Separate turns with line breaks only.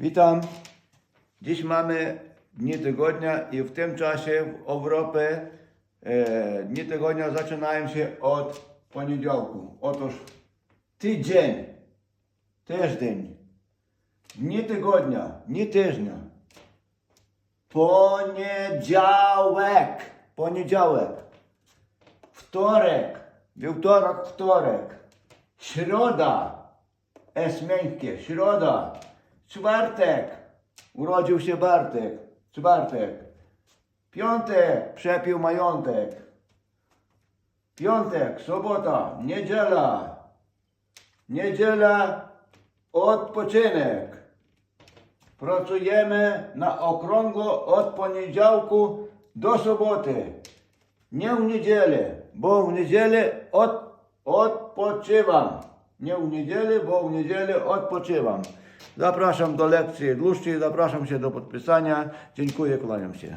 Witam. Dziś mamy dni tygodnia i w tym czasie w Europie e, dni tygodnia zaczynają się od poniedziałku. Otóż tydzień, tydzień, dni tygodnia, dni tygodnia. Poniedziałek, poniedziałek, wtorek, wtorek, wtorek, środa, S miękkie, czwartek, urodził się Bartek, czwartek, piątek, przepił majątek, piątek, sobota, niedziela, niedziela, odpoczynek. Pracujemy na okrągło od poniedziałku do soboty. Nie w niedzielę, bo w niedzielę od, odpoczywam. Nie w niedzielę, bo w niedzielę odpoczywam. Zapraszam do lekcji dłuższej, zapraszam się do podpisania. Dziękuję, kłaniam się.